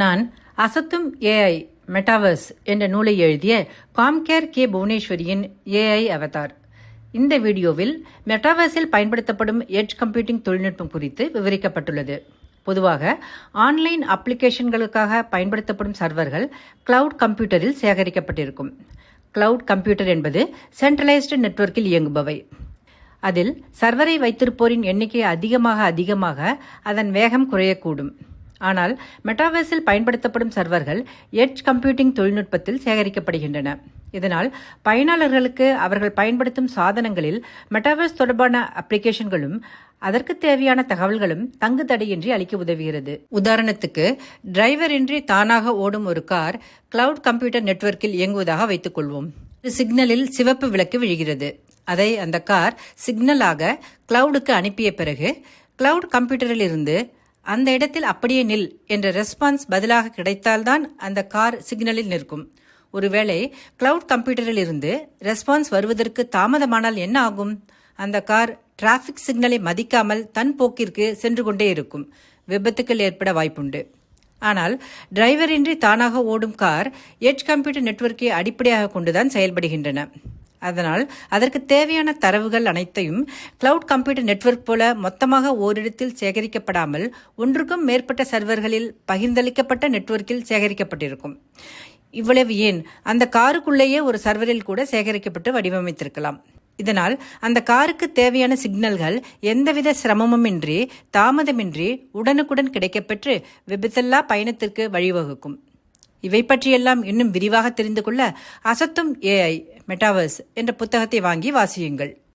நான் அசத்தும் AI metaverse என்ற நூலை எழுதிய காம்கேர் கே புவனேஸ்வரியின் ஏஐ அவதார் இந்த வீடியோவில் மெட்டாவர்ஸில் பயன்படுத்தப்படும் எட்ஜ் கம்ப்யூட்டிங் தொழில்நுட்பம் குறித்து விவரிக்கப்பட்டுள்ளது. பொதுவாக ஆன்லைன் அப்ளிகேஷன்களுக்காக பயன்படுத்தப்படும் சர்வர்கள் கிளவுட் கம்ப்யூட்டரில் சேகரிக்கப்பட்டிருக்கும். கிளவுட் கம்ப்யூட்டர் என்பது சென்ட்ரலைஸ்டு நெட்வொர்க்கில் இயங்குபவை. அதில் சர்வரை வைத்திருப்போரின் எண்ணிக்கை அதிகமாக அதிகமாக அதன் வேகம் குறையக்கூடும். ஆனால் மெட்டாவர்ஸில் பயன்படுத்தப்படும் சர்வர்கள் எட்ஜ் கம்ப்யூட்டிங் தொழில்நுட்பத்தில் சேகரிக்கப்படுகின்றன. இதனால் பயனாளர்களுக்கு அவர்கள் பயன்படுத்தும் சாதனங்களில் மெட்டாவர்ஸ் தொடர்பான அப்ளிகேஷன்களும் அதற்கு தேவையான தகவல்களும் தங்கு தடையின்றி அளிக்க உதவுகிறது. உதாரணத்துக்கு டிரைவர் இன்றி தானாக ஓடும் ஒரு கார் கிளவுட் கம்ப்யூட்டர் நெட்வொர்க்கில் இயங்குவதாக வைத்துக் கொள்வோம். சிக்னலில் சிவப்பு விளக்கு விழுகிறது. அதை அந்த கார் சிக்னலாக கிளவுடுக்கு அனுப்பிய பிறகு கிளவுட் கம்ப்யூட்டரில் இருந்து அந்த இடத்தில் அப்படியே நில் என்ற ரெஸ்பான்ஸ் பதிலாக கிடைத்தால்தான் அந்த கார் சிக்னலில் நிற்கும். ஒருவேளை கிளவுட் கம்ப்யூட்டரில் இருந்து ரெஸ்பான்ஸ் வருவதற்கு தாமதமானால் என்ன ஆகும்? அந்த கார் டிராஃபிக் சிக்னலை மதிக்காமல் தன் போக்கிற்கு சென்று கொண்டே இருக்கும். விபத்துக்கள் ஏற்பட வாய்ப்புண்டு. ஆனால் டிரைவரின்றி தானாக ஓடும் கார் எட்ஜ் கம்ப்யூட்டர் நெட்வொர்க்கை அடிப்படையாக கொண்டுதான் செயல்படுகின்றன. அதனால் அதற்கு தேவையான தரவுகள் அனைத்தையும் கிளவுட் கம்ப்யூட்டர் நெட்வொர்க் போல மொத்தமாக ஓரிடத்தில் சேகரிக்கப்படாமல் ஒன்றுக்கும் மேற்பட்ட சர்வர்களில் பகிர்ந்தளிக்கப்பட்ட நெட்வொர்க்கில் சேகரிக்கப்பட்டிருக்கும். இவ்வளவு ஏன்? அந்த காருக்குள்ளேயே ஒரு சர்வரில் கூட சேகரிக்கப்பட்டு வடிவமைத்திருக்கலாம். இதனால் அந்த காருக்கு தேவையான சிக்னல்கள் எந்தவித சிரமமுமின்றி தாமதமின்றி உடனுக்குடன் கிடைக்கப்பெற்று விபத்தில்லா பயணத்திற்கு வழிவகுக்கும். இவை பற்றியெல்லாம் இன்னும் விரிவாக தெரிந்து கொள்ள அசத்தும் ஏஐ மெட்டாவர்ஸ் என்ற புத்தகத்தை வாங்கி வாசியுங்கள்.